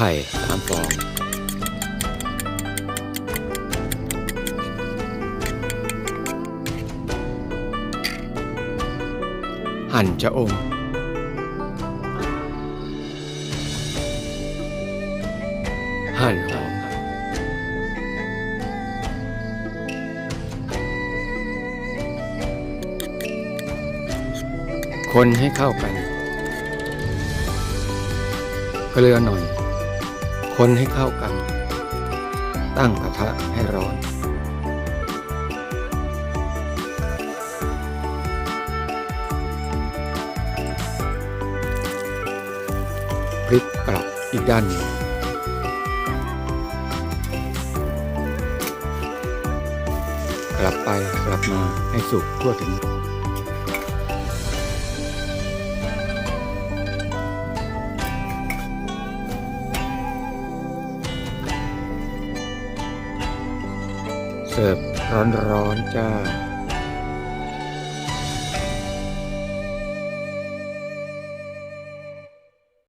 ไข่สามฟองหั่นชะอมหั่นหอมคนให้เข้ากันเกลือหน่อย คนให้เข้ากัน ตั้งกระทะให้ร้อน พลิกกลับอีกด้านหนึ่งกลับไปกลับมาให้สุกทั่วถึง เสิร์ฟร้อนๆจ้า